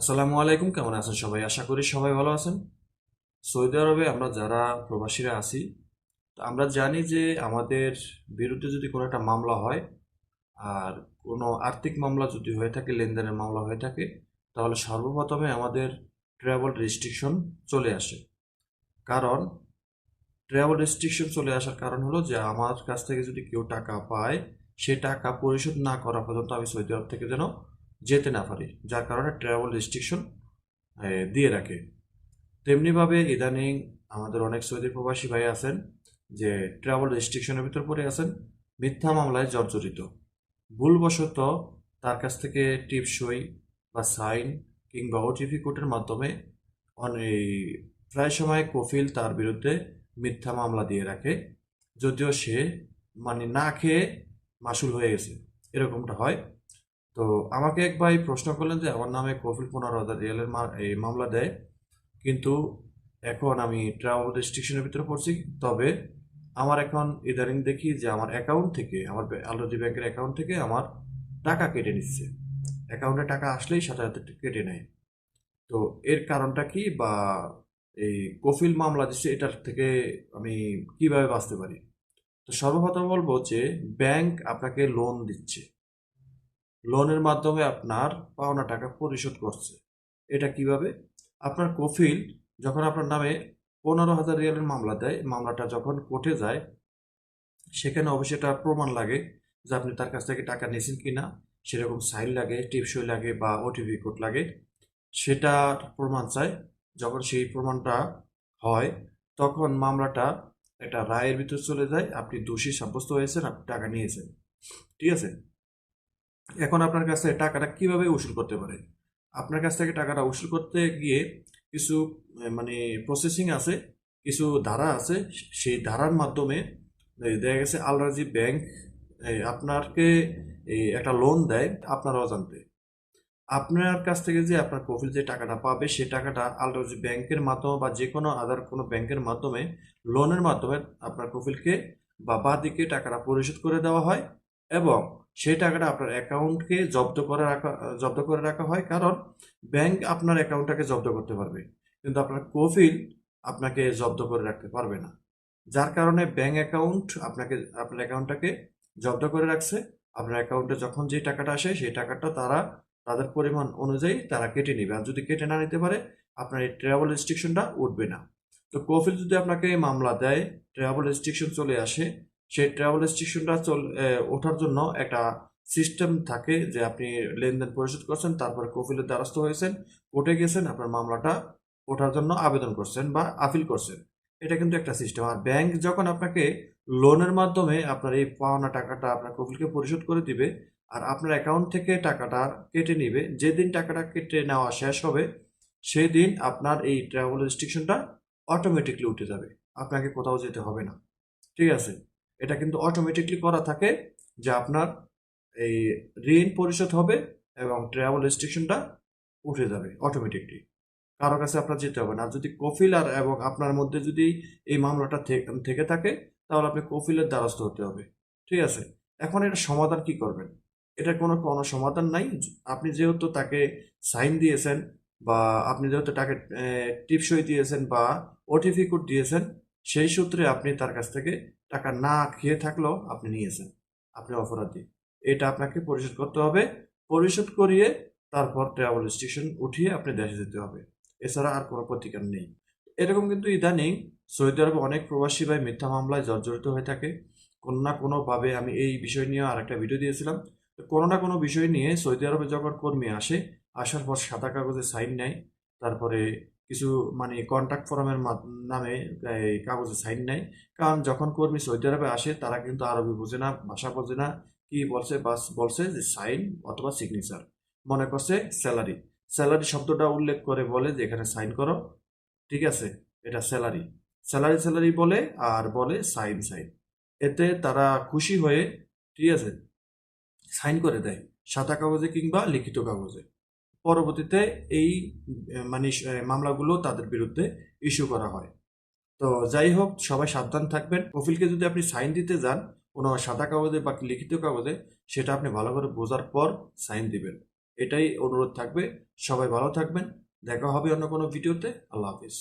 আসসালামু আলাইকুম, কেমন আছেন সবাই? আশা করি সবাই ভালো আছেন। সৌদি আরবে আমরা যারা প্রবাসীরা আছি আমরা জানি যে আমাদের বিরুদ্ধে যদি কোনো একটা মামলা হয়, আর কোনো আর্থিক মামলা যদি হয়ে থাকে, লেনদেনের মামলা হয়ে থাকে, তাহলে সর্বপ্রথমে আমাদের ট্রাভেল রেস্ট্রিকশন চলে আসে। কারণ ট্রাভেল রেস্ট্রিকশন চলে আসার কারণ হলো যে আমার কাছ থেকে যদি কেউ টাকা পায়, সে টাকা পরিশোধ না করা পর্যন্ত আমি সৌদি আরব থেকে যেন যেতে না পারি, যার কারণে ট্রাভেল রেস্ট্রিকশন দিয়ে রাখে। তেমনিভাবে ইদানিং আমাদের অনেক সৌদি প্রবাসী ভাই আছেন যে ট্রাভেল রেস্ট্রিকশনের ভিতর পড়ে আছেন, মিথ্যা মামলায় জর্জরিত। ভুলবশত তার কাছ থেকে টিপসই বা সাইন কিংবা ওটিপি কোডের মাধ্যমে অনেক প্রায় সময় কফিল তার বিরুদ্ধে মিথ্যা মামলা দিয়ে রাখে, যদিও সে মানে না খেয়ে মাসুল হয়ে গেছে। এরকমটা হয়। তো আমাকে এক ভাই প্রশ্ন করলেন যে, আমার নামে কফিল পনেরো রিয়ালের মা- এই মামলা দেয়। কিন্তু এখন আমি ট্রাভেল রেস্ট্রিকশনের ভিতরে পড়ছি। তবে আমার এখন ইদানিং দেখি যে, আমার অ্যাকাউন্ট থেকে, আমার আলরজি ব্যাংকের অ্যাকাউন্ট থেকে আমার টাকা কেটে নিচ্ছে। অ্যাকাউন্টে টাকা আসলেই সাথে সাথে কেটে নেয়। তো এর কারণটা কি? বা এই কফিল মামলা দিচ্ছে এটার থেকে আমি কীভাবে বাঁচতে পারি? তো সর্বপ্রথম বলব যে, ব্যাংক আপনাকে লোন দিচ্ছে। লোনের মাধ্যমে আপনার পাওনা টাকা পরিশোধ করছে। এটা কীভাবে? আপনার কফিল যখন আপনার নামে পনেরো হাজার রিয়ালের মামলা দেয়, মামলাটা যখন কোর্টে যায়, সেখানে অবশ্যই এটা প্রমাণ লাগে যে আপনি তার কাছ থেকে টাকা নিয়েছেন কি না সেরকম সাইন লাগে, টিপসই লাগে বা ওটিপি কোড লাগে। সেটা প্রমাণ চায় যখন সেই প্রমাণটা হয়, তখন মামলাটা একটা রায়ের ভিতর চলে যায়। আপনি দোষী সাব্যস্ত হয়েছেন, আপনি টাকা নিয়েছেন। ঠিক আছে? এখন আপনার কাছ টাকাটা কীভাবে উসুল করতে পারে? আপনার কাছ থেকে টাকাটা উসুল করতে গিয়ে কিছু মানে প্রসেসিং আছে, কিছু ধারা আছে সেই ধারার মাধ্যমে দেখা গেছে আলরাজি ব্যাংক আপনাকে একটা লোন দেয় আপনার অজান্তে আপনার কাছ থেকে যে আপনার কফিল যে টাকাটা পাবে, সে টাকাটা আলরাজি ব্যাংকের মাধ্যমে বা যে কোনো আদার কোনো ব্যাংকের মাধ্যমে লোনের মাধ্যমে আপনার কফিলকে বা বাদিকে টাকাটা পরিশোধ করে দেওয়া হয়। এবং সেই টাকাটা আপনার অ্যাকাউন্টকে জব্দ করে রাখা, জব্দ করে রাখা হয়। কারণ ব্যাংক আপনার অ্যাকাউন্টটাকে জব্দ করতে পারবে। কিন্তু আপনার কফিল আপনাকে জব্দ করে রাখতে পারবে না। যার কারণে ব্যাংক অ্যাকাউন্ট আপনাকে, আপনার অ্যাকাউন্টটাকে জব্দ করে রাখছে। আপনার অ্যাকাউন্টে যখন যে টাকাটা আসে, সেই টাকাটা তারা, তাদের পরিমাণ অনুযায়ী তারা কেটে নেবে। আর যদি কেটে না নিতে পারে, আপনার এই ট্রাভেল রেস্ট্রিকশনটা উঠবে না। তো কফিল যদি আপনাকে মামলা দেয় ট্রাভেল রেস্ট্রিকশন চলে আসে সেই ট্রাভেল রেস্ট্রিকশনটা চল ওঠার জন্য একটা সিস্টেম থাকে যে আপনি লেনদেন পরিশোধ করছেন, তারপরে কফিলের দ্বারস্থ হয়েছেন, কোর্টে গেছেন, আপনার মামলাটা ওঠার জন্য আবেদন করছেন বা আপিল করছেন। এটা কিন্তু একটা সিস্টেম আর ব্যাংক যখন আপনাকে লোনের মাধ্যমে আপনার এই পাওনা টাকাটা আপনার কফিলকে পরিশোধ করে দিবে, আর আপনার অ্যাকাউন্ট থেকে টাকাটা কেটে নিবে, যেদিন টাকাটা কেটে নেওয়া শেষ হবে সেই দিন আপনার এই ট্রাভেল রেস্ট্রিকশনটা অটোমেটিকলি উঠে যাবে। আপনাকে কোথাও যেতে হবে না। ঠিক আছে? এটা কিন্তু অটোমেটিকলি করা থাকে যে আপনার এই ঋণ পরিশোধ হবে এবং ট্রাভেল রেস্ট্রিকশনটা উঠে যাবে অটোমেটিকলি কারও কাছে আপনার যেতে হবে না। যদি কফিল আর এবং আপনার মধ্যে যদি এই মামলাটা থেকে, থাকে তাহলে আপনি কফিলের দ্বারস্থ হতে হবে। ঠিক আছে? এখন এটা সমাধান কি করবেন? এটা কোনো কোনো সমাধান নাই। আপনি যেহেতু তাকে সাইন দিয়েছেন বা আপনি যেহেতু তাকে টিপসই দিয়েছেন বা ওটিপি কোড দিয়েছেন, সেই সূত্রে আপনি তার কাছ থেকে টাকা না খেয়ে থাকলেও আপনি নিয়েছেন আপনি অপরাধী। এটা আপনাকে পরিশোধ করতে হবে। পরিশোধ করিয়ে তারপর ট্রাভেল রেস্ট্রিকশন উঠিয়ে আপনি দেশে যেতে হবে। এছাড়া আর কোনো প্রতিকার নেই। এরকম কিন্তু ইদানিং সৌদি আরবে অনেক প্রবাসী ভাই মিথ্যা মামলায় জর্জরিত হয়ে থাকে। কোনো না কোনোভাবে আমি এই বিষয় নিয়ে আরেকটা ভিডিও দিয়েছিলাম। কোনো না কোনো বিষয় নিয়ে সৌদি আরবে যখন কর্মী আসে, আসার পর সাদা কাগজে সাইন নেয়। তারপরে কিছু মানে কন্ট্যাক্ট ফর্মের নামে কাগজে সাইন নেয়। কারণ যখন কর্মী সৌদি আরবে আসে, তারা কিন্তু আরবি বোঝে না, ভাষা বোঝে না, কি বলছে বাস বলছে যে সাইন অথবা সিগনেচার মনে করছে স্যালারি স্যালারি শব্দটা উল্লেখ করে বলে যে এখানে সাইন করো। ঠিক আছে? এটা স্যালারি স্যালারি স্যালারি বলে আর বলে সাইন সাইন এতে তারা খুশি হয়ে, ঠিক আছে সাইন করে দেয়। সাদা কাগজে কিংবা লিখিত কাগজে। পরবর্তীতে এই মানে মামলাগুলো তাদের বিরুদ্ধে ইস্যু করা হয়। তো যাই হোক, সবাই সাবধান থাকবেন। কফিলকে যদি আপনি সাইন দিতে যান, কোনো সাদা কাগজে বা লিখিত কাগজে, সেটা আপনি ভালো করে বোঝার পর সাইন দিবেন। এটাই অনুরোধ থাকবে। সবাই ভালো থাকবেন। দেখা হবে অন্য কোনো ভিডিওতে। আল্লাহ হাফিজ।